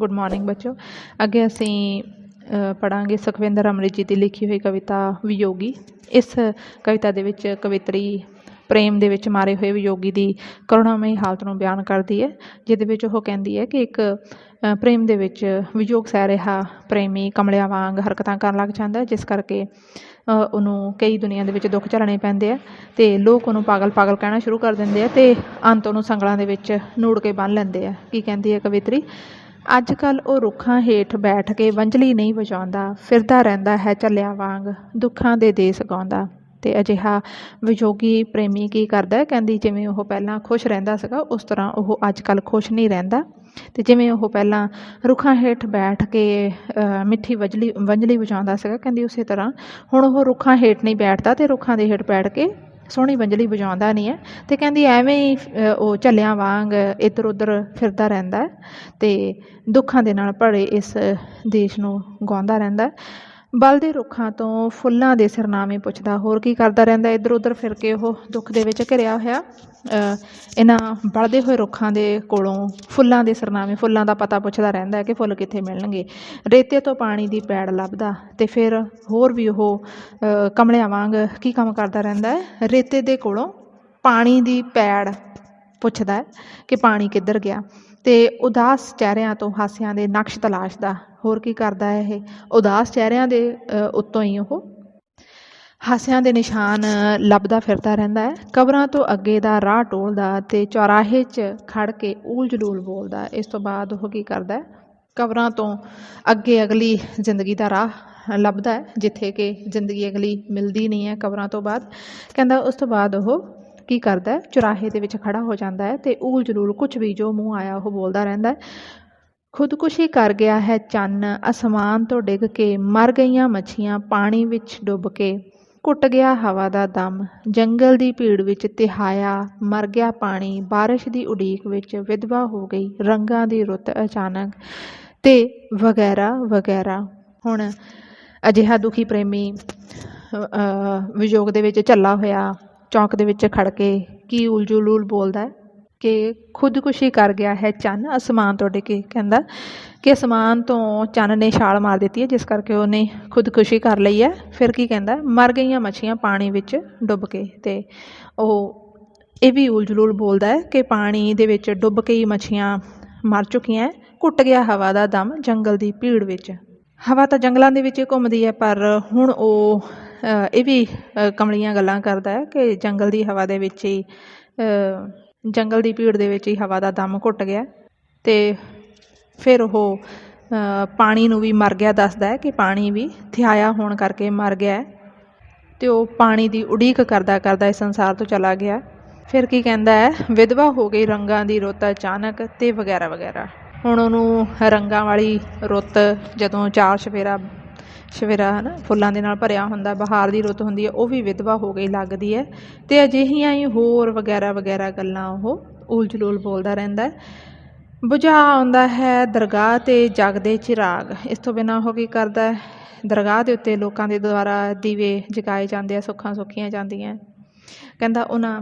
Good morning ਬੱਚੋ। ਅੱਗੇ ਅਸੀਂ ਅ, ਪੜ੍ਹਾਂਗੇ ਸੁਖਵਿੰਦਰ ਅਮਰਿਤ ਜੀ ਦੀ ਲਿਖੀ ਹੋਈ ਕਵਿਤਾ ਵਿਯੋਗੀ। ਇਸ ਕਵਿਤਾ ਦੇ ਵਿੱਚ ਕਵਿਤਰੀ ਪ੍ਰੇਮ ਦੇ ਵਿੱਚ ਮਾਰੇ ਹੋਏ ਵਿਯੋਗੀ ਦੀ ਕਰੁਣਾਮਈ ਹਾਲਤ ਨੂੰ ਬਿਆਨ ਕਰਦੀ ਹੈ ਜਿਹਦੇ ਵਿੱਚ ਉਹ ਕਹਿੰਦੀ ਹੈ ਕਿ ਇੱਕ ਪ੍ਰੇਮ ਦੇ ਵਿੱਚ ਵਿਯੋਗ ਸਹਿ ਰਿਹਾ ਪ੍ਰੇਮੀ ਕਮਲਿਆਂ ਵਾਂਗ ਹਰਕਤਾਂ ਕਰਨ ਲੱਗ ਜਾਂਦਾ ਜਿਸ ਕਰਕੇ ਉਹਨੂੰ ਕਈ ਦੁਨੀਆ ਦੇ ਵਿੱਚ ਦੁੱਖ ਝੱਲਣੇ ਪੈਂਦੇ ਆ ਤੇ ਲੋਕ ਉਹਨੂੰ ਪਾਗਲ ਪਾਗਲ ਕਹਿਣਾ ਸ਼ੁਰੂ ਕਰ ਦਿੰਦੇ ਆ ਤੇ ਅੰਤ ਉਹਨੂੰ ਸੰਗਲਾਂ ਦੇ ਵਿੱਚ ਨੂੜ ਕੇ ਬੰਨ੍ਹ ਲੈਂਦੇ ਆ। ਕੀ ਕਹਿੰਦੀ ਹੈ ਕਵਿਤਰੀ? ਅੱਜ ਕੱਲ ਉਹ ਰੁੱਖਾਂ ਹੇਠ ਬੈਠ ਕੇ ਵੰਜਲੀ ਨਹੀਂ ਵਜਾਉਂਦਾ, ਫਿਰਦਾ ਰਹਿੰਦਾ ਹੈ ਝੱਲਿਆਂ ਵਾਂਗ, ਦੁੱਖਾਂ ਦੇ ਦੇਸ ਗਾਉਂਦਾ। ਤੇ ਅਜਿਹਾ ਵਿਯੋਗੀ ਪ੍ਰੇਮੀ ਕੀ ਕਰਦਾ ਕਹਿੰਦੀ, ਜਿਵੇਂ ਉਹ ਪਹਿਲਾਂ ਖੁਸ਼ ਰਹਿੰਦਾ ਸੀਗਾ, ਉਸ ਤਰ੍ਹਾਂ ਉਹ ਅੱਜ ਕੱਲ ਖੁਸ਼ ਨਹੀਂ ਰਹਿੰਦਾ। ਤੇ ਜਿਵੇਂ ਉਹ ਪਹਿਲਾਂ ਰੁੱਖਾਂ ਹੇਠ ਬੈਠ ਕੇ ਮਿੱਠੀ ਵਜਲੀ ਵੰਜਲੀ ਵਜਾਉਂਦਾ ਸੀਗਾ, ਕਹਿੰਦੀ ਉਸੇ ਤਰ੍ਹਾਂ। ਹੁਣ ਉਹ ਰੁੱਖਾਂ ਹੇਠ ਨਹੀਂ ਬੈਠਦਾ ਤੇ ਰੁੱਖਾਂ ਦੇ ਹੇਠ ਬੈਠ ਕੇ ਸੋਹਣੀ ਬੰਜਲੀ ਵਜਾਉਂਦਾ ਨਹੀਂ ਹੈ ਤੇ ਕਹਿੰਦੀ ਐਵੇਂ ਹੀ ਉਹ ਝੱਲਿਆਂ ਵਾਂਗ ਇੱਧਰ ਉੱਧਰ ਫਿਰਦਾ ਰਹਿੰਦਾ ਹੈ ਤੇ ਦੁੱਖਾਂ ਦੇ ਨਾਲ ਭਰੇ ਇਸ ਦੇਸ਼ ਨੂੰ ਗਾਉਂਦਾ ਰਹਿੰਦਾ ਹੈ। ਬਲਦੇ ਰੁੱਖਾਂ ਤੋਂ ਫੁੱਲਾਂ ਦੇ ਸਰਨਾਮੇ ਪੁੱਛਦਾ ਹੋਰ ਕੀ ਕਰਦਾ ਰਹਿੰਦਾ? ਇੱਧਰ ਉੱਧਰ ਫਿਰ ਕੇ ਉਹ ਦੁੱਖ ਦੇ ਵਿੱਚ ਘਿਰਿਆ ਹੋਇਆ। ਇਹਨਾਂ ਬਲਦੇ ਹੋਏ ਰੁੱਖਾਂ ਦੇ ਕੋਲੋਂ ਫੁੱਲਾਂ ਦੇ ਸਰਨਾਮੇ ਫੁੱਲਾਂ ਦਾ ਪਤਾ ਪੁੱਛਦਾ ਰਹਿੰਦਾ ਹੈ ਕਿ ਫੁੱਲ ਕਿੱਥੇ ਮਿਲਣਗੇ। ਰੇਤੇ ਤੋਂ ਪਾਣੀ ਦੀ ਪੈੜ ਲੱਭਦਾ ਤੇ ਫਿਰ ਹੋਰ ਵੀ ਉਹ ਅ, ਕਮਲਿਆਂ ਵਾਂਗ ਕੀ ਕੰਮ ਕਰਦਾ ਰਹਿੰਦਾ ਹੈ? ਰੇਤੇ ਦੇ ਕੋਲੋਂ ਪਾਣੀ ਦੀ ਪੈੜ ਪੁੱਛਦਾ ਕਿ ਪਾਣੀ ਕਿੱਧਰ ਗਿਆ। ਤੇ ਉਦਾਸ ਚਿਹਰਿਆਂ ਤੋਂ ਹਾਸਿਆਂ ਦੇ ਨਕਸ਼ ਤਲਾਸ਼ਦਾ ਹੋਰ ਕੀ ਕਰਦਾ ਹੈ ਇਹ? ਉਦਾਸ ਚਿਹਰਿਆਂ ਦੇ ਉੱਤੋਂ ਹੀ ਉਹ ਹਾਸਿਆਂ ਦੇ ਨਿਸ਼ਾਨ ਲੱਭਦਾ ਫਿਰਦਾ ਰਹਿੰਦਾ ਹੈ। ਕਬਰਾਂ ਤੋਂ ਅੱਗੇ ਦਾ ਰਾਹ ਟੋਲਦਾ ਤੇ ਚੌਰਾਹੇ 'ਚ ਖੜ ਕੇ ਊਲ ਜਲੂਲ ਬੋਲਦਾ ਇਸ ਤੋਂ ਬਾਅਦ ਉਹ ਕੀ ਕਰਦਾ ਹੈ? ਕਬਰਾਂ ਤੋਂ ਅੱਗੇ ਅਗਲੀ ਜ਼ਿੰਦਗੀ ਦਾ ਰਾਹ ਲੱਭਦਾ ਹੈ, ਜਿੱਥੇ ਕਿ ਜ਼ਿੰਦਗੀ ਅਗਲੀ ਮਿਲਦੀ ਨਹੀਂ ਹੈ ਕਬਰਾਂ ਤੋਂ ਬਾਅਦ। ਕਹਿੰਦਾ ਉਸ ਤੋਂ ਬਾਅਦ ਉਹ ਕੀ ਕਰਦਾ ਚੁਰਾਹੇ ਦੇ ਵਿੱਚ ਖੜਾ ਹੋ ਜਾਂਦਾ ਹੈ ਤੇ ਊਲ ਜਲੂਲ ਕੁਝ ਵੀ ਜੋ ਮੂੰਹ ਆਇਆ ਉਹ ਬੋਲਦਾ ਰਹਿੰਦਾ ਹੈ। ਖੁਦਕੁਸ਼ੀ ਕਰ ਗਿਆ ਹੈ ਚੰਨ, ਅਸਮਾਨ ਤੋਂ ਡਿੱਗ ਕੇ, ਮਰ ਗਈਆਂ ਮੱਛੀਆਂ ਪਾਣੀ ਵਿੱਚ ਡੁੱਬ ਕੇ। ਘੁੱਟ ਗਿਆ ਹਵਾ ਦਾ ਦਮ, ਜੰਗਲ ਦੀ ਭੀੜ ਵਿੱਚ ਤਿਹਾਇਆ, ਮਰ ਗਿਆ ਪਾਣੀ, ਬਾਰਿਸ਼ ਦੀ ਉਡੀਕ ਵਿੱਚ ਵਿਧਵਾ ਹੋ ਗਈ, ਰੰਗਾਂ ਦੀ ਰੁੱਤ ਅਚਾਨਕ ਤੇ ਵਗੈਰਾ ਵਗੈਰਾ। ਹੁਣ ਅਜਿਹਾ ਦੁਖੀ ਪ੍ਰੇਮੀ ਵਿਯੋਗ ਦੇ ਵਿੱਚ ਝੱਲਾ ਹੋਇਆ। ਚੌਂਕ ਦੇ ਵਿੱਚ ਖੜ ਕੇ ਕੀ ਉਲਜੂਲੂਲ ਬੋਲਦਾ ਕਿ ਖੁਦਕੁਸ਼ੀ ਕਰ ਗਿਆ ਹੈ ਚੰਨ। ਅਸਮਾਨ ਤੋਂ ਡਿੱਗ ਕਹਿੰਦਾ ਕਿ ਅਸਮਾਨ ਤੋਂ ਚੰਨ ਨੇ ਛਾਲ ਮਾਰ ਦਿੱਤੀ ਹੈ, ਜਿਸ ਕਰਕੇ ਉਹਨੇ ਖੁਦਕੁਸ਼ੀ ਕਰ ਲਈ ਹੈ। ਫਿਰ ਕੀ ਕਹਿੰਦਾ? ਮਰ ਗਈਆਂ ਮੱਛੀਆਂ ਪਾਣੀ ਵਿੱਚ ਡੁੱਬ ਕੇ ਤੇ ਉਹ ਇਹ ਵੀ ਉਲਜਲੂਲ ਬੋਲਦਾ ਹੈ ਕਿ ਪਾਣੀ ਦੇ ਵਿੱਚ ਡੁੱਬ ਕੇ ਹੀ ਮੱਛੀਆਂ ਮਰ ਚੁੱਕੀਆਂ ਘੁੱਟ ਗਿਆ ਹਵਾ ਦਾ ਦਮ ਜੰਗਲ ਦੀ ਭੀੜ ਵਿੱਚ। ਹਵਾ ਤਾਂ ਜੰਗਲਾਂ ਦੇ ਵਿੱਚ ਹੀ ਘੁੰਮਦੀ ਹੈ, ਪਰ ਹੁਣ ਉਹ ਇਹ ਵੀ ਕਮਲੀਆਂ ਗੱਲਾਂ ਕਰਦਾ ਹੈ ਕਿ ਜੰਗਲ ਦੀ ਹਵਾ ਦੇ ਵਿੱਚ ਹੀ ਜੰਗਲ ਦੀ ਭੀੜ ਦੇ ਵਿੱਚ ਹੀ ਹਵਾ ਦਾ ਦਮ ਘੁੱਟ ਗਿਆ ਅਤੇ ਫਿਰ ਉਹ ਪਾਣੀ ਨੂੰ ਵੀ ਮਰ ਗਿਆ ਦੱਸਦਾ ਹੈ ਕਿ ਪਾਣੀ ਵੀ ਥਿਆਇਆ ਹੋਣ ਕਰਕੇ ਮਰ ਗਿਆ ਹੈ ਤੇ ਉਹ ਪਾਣੀ ਦੀ ਉਡੀਕ ਕਰਦਾ ਕਰਦਾ ਇਸ ਸੰਸਾਰ ਤੋਂ ਚਲਾ ਗਿਆ ਫਿਰ ਕੀ ਕਹਿੰਦਾ ਹੈ? ਵਿਧਵਾ ਹੋ ਗਈ ਰੰਗਾਂ ਦੀ ਰੁੱਤ ਅਚਾਨਕ ਤੇ ਵਗੈਰਾ ਵਗੈਰਾ। ਹੁਣ ਉਹਨੂੰ ਰੰਗਾਂ ਵਾਲੀ ਰੁੱਤ ਜਦੋਂ ਚਾਰ ਸਵੇਰਾ ਸਵੇਰਾ ਹੈ ਨਾ ਫੁੱਲਾਂ ਦੇ ਨਾਲ ਭਰਿਆ ਹੁੰਦਾ, ਬਹਾਰ ਦੀ ਰੁੱਤ ਹੁੰਦੀ ਹੈ, ਉਹ ਵੀ ਵਿਧਵਾ ਹੋ ਗਈ ਲੱਗਦੀ ਹੈ। ਤੇ ਅਜਿਹੀਆਂ ਹੀ ਹੋਰ ਵਗੈਰਾ ਵਗੈਰਾ ਗੱਲਾਂ ਉਹ ਉਲਝਲੂਲ ਬੋਲਦਾ ਰਹਿੰਦਾ ਹੈ। ਬੁਝਾ ਆਉਂਦਾ ਹੈ ਦਰਗਾਹ ਤੇ ਜਗਦੇ ਚਿਰਾਗ। ਇਸ ਤੋਂ ਬਿਨਾਂ ਉਹ ਕੀ ਕਰਦਾ ਹੈ? ਦਰਗਾਹ ਦੇ ਉੱਤੇ ਲੋਕਾਂ ਦੇ ਦੁਆਰਾ ਦੀਵੇ ਜਗਾਏ ਜਾਂਦੇ ਆ, ਸੁੱਖਾਂ ਸੁੱਖੀਆਂ ਜਾਂਦੀਆਂ। ਕਹਿੰਦਾ ਉਹਨਾਂ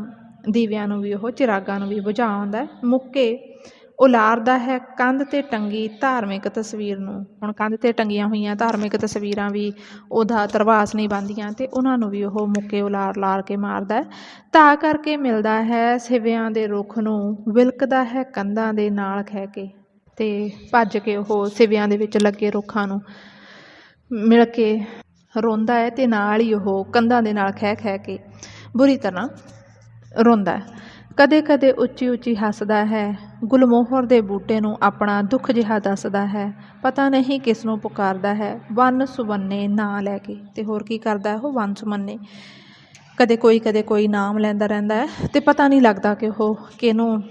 ਦੀਵਿਆਂ ਨੂੰ ਵੀ, ਉਹ ਚਿਰਾਗਾਂ ਨੂੰ ਵੀ ਬੁਝਾ ਆਉਂਦਾ ਮੁੱਕੇ ਉਲਾਰਦਾ ਹੈ ਕੰਧ ਤੇ ਟੰਗੀ ਧਾਰਮਿਕ ਤਸਵੀਰ ਨੂੰ। ਹੁਣ ਕੰਧ ਤੇ ਟੰਗੀਆਂ ਹੋਈਆਂ ਧਾਰਮਿਕ ਤਸਵੀਰਾਂ ਵੀ ਉਹਦਾ ਤਰਵਾਸ ਨਹੀਂ ਬੰਦੀਆਂ ਤੇ ਉਹਨਾਂ ਨੂੰ ਵੀ ਉਹ ਮੁੱਕੇ ਉਲਾਰ ਲਾਰ ਕੇ ਮਾਰਦਾ ਤਾਂ ਕਰਕੇ ਮਿਲਦਾ ਹੈ ਸਿਵਿਆਂ ਦੇ ਰੁੱਖ ਨੂੰ, ਵਿਲਕਦਾ ਹੈ ਕੰਧਾਂ ਦੇ ਨਾਲ ਖਹਿ ਕੇ ਤੇ ਭੱਜ ਕੇ ਉਹ ਸਿਵਿਆਂ ਦੇ ਵਿੱਚ ਲੱਗੇ ਰੁੱਖਾਂ ਨੂੰ ਮਿਲ ਕੇ ਰੋਂਦਾ ਹੈ ਤੇ ਨਾਲ ਹੀ ਉਹ ਕੰਧਾਂ ਦੇ ਨਾਲ ਖਹਿ ਖਹਿ ਕੇ ਬੁਰੀ ਤਰ੍ਹਾਂ ਰੋਂਦਾ ਹੈ। ਕਦੇ ਕਦੇ ਉੱਚੀ ਉੱਚੀ ਹੱਸਦਾ ਹੈ ਗੁਲਮੋਹਰ ਦੇ ਬੂਟੇ ਨੂੰ ਆਪਣਾ ਦੁੱਖ ਜਿਹਾ ਦੱਸਦਾ ਹੈ। ਪਤਾ ਨਹੀਂ ਕਿਸ ਨੂੰ ਪੁਕਾਰਦਾ ਹੈ। ਵਨ ਸੁਵੰਨੇ ਨਾਂ ਲੈ ਕੇ। ਤੇ ਹੋਰ ਕੀ ਕਰਦਾ ਉਹ? ਵਨ ਸੁਮੰਨੇ ਕਦੇ ਕੋਈ ਕਦੇ ਕੋਈ ਨਾਮ ਲੈਂਦਾ ਰਹਿੰਦਾ ਹੈ। ਤੇ ਪਤਾ ਨਹੀਂ ਲੱਗਦਾ ਕਿ ਉਹ ਕਿਹਨੂੰ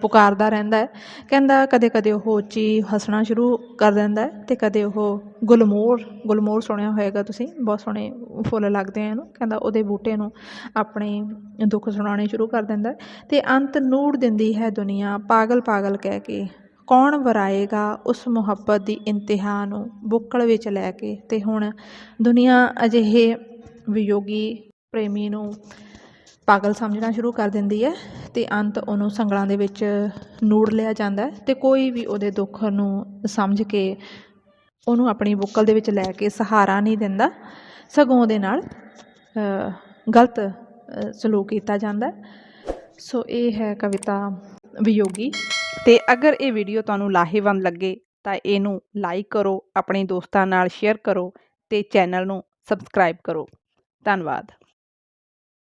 ਪੁਕਾਰਦਾ ਰਹਿੰਦਾ ਹੈ। ਕਹਿੰਦਾ ਕਦੇ ਕਦੇ ਉਹ ਉੱਚੀ ਹੱਸਣਾ ਸ਼ੁਰੂ ਕਰ ਦਿੰਦਾ ਹੈ ਤੇ ਕਦੇ ਉਹ ਗੁਲਮੋਹਰ ਗੁਲਮੋਰ ਸੁਣਿਆ ਹੋਏਗਾ ਤੁਸੀਂ, ਬਹੁਤ ਸੋਹਣੇ ਫੁੱਲ ਲੱਗਦੇ ਆ ਇਹਨੂੰ। ਕਹਿੰਦਾ ਉਹਦੇ ਬੂਟੇ ਨੂੰ ਆਪਣੇ ਦੁੱਖ ਸੁਣਾਉਣੇ ਸ਼ੁਰੂ ਕਰ ਦਿੰਦਾ ਹੈ ਤੇ ਅੰਤ ਨੂੜ ਦਿੰਦੀ ਹੈ ਦੁਨੀਆ ਪਾਗਲ ਪਾਗਲ ਕਹਿ ਕੇ। ਕੌਣ ਵਰਾਏਗਾ ਉਸ ਮੁਹੱਬਤ ਦੀ ਇੰਤਹਾ ਨੂੰ ਬੁੱਕਲ ਵਿੱਚ ਲੈ ਕੇ? ਤੇ ਹੁਣ ਦੁਨੀਆ ਅਜਿਹੇ ਵਿਯੋਗੀ ਪ੍ਰੇਮੀ ਨੂੰ ਪਾਗਲ ਸਮਝਣਾ ਸ਼ੁਰੂ ਕਰ ਦਿੰਦੀ ਹੈ। ਅਤੇ ਅੰਤ ਉਹਨੂੰ ਸੰਗਲਾਂ ਦੇ ਵਿੱਚ ਨੂੜ ਲਿਆ ਜਾਂਦਾ ਅਤੇ ਕੋਈ ਵੀ ਉਹਦੇ ਦੁੱਖ ਨੂੰ ਸਮਝ ਕੇ ਉਹਨੂੰ ਆਪਣੀ ਬੁੱਕਲ ਦੇ ਵਿੱਚ ਲੈ ਕੇ ਸਹਾਰਾ ਨਹੀਂ ਦਿੰਦਾ, ਸਗੋਂ ਉਹਦੇ ਨਾਲ ਗਲਤ ਸਲੂਕ ਕੀਤਾ ਜਾਂਦਾ ਸੋ ਇਹ ਹੈ ਕਵਿਤਾ ਵਿਯੋਗੀ। ਤੇ ਅਗਰ ਇਹ ਵੀਡੀਓ ਤੁਹਾਨੂੰ ਲਾਹੇਵੰਦ ਲੱਗੇ ਤਾਂ ਇਹਨੂੰ ਲਾਈਕ ਕਰੋ, ਆਪਣੇ ਦੋਸਤਾਂ ਨਾਲ ਸ਼ੇਅਰ ਕਰੋ ਤੇ ਚੈਨਲ ਨੂੰ ਸਬਸਕ੍ਰਾਈਬ ਕਰੋ। ਧੰਨਵਾਦ।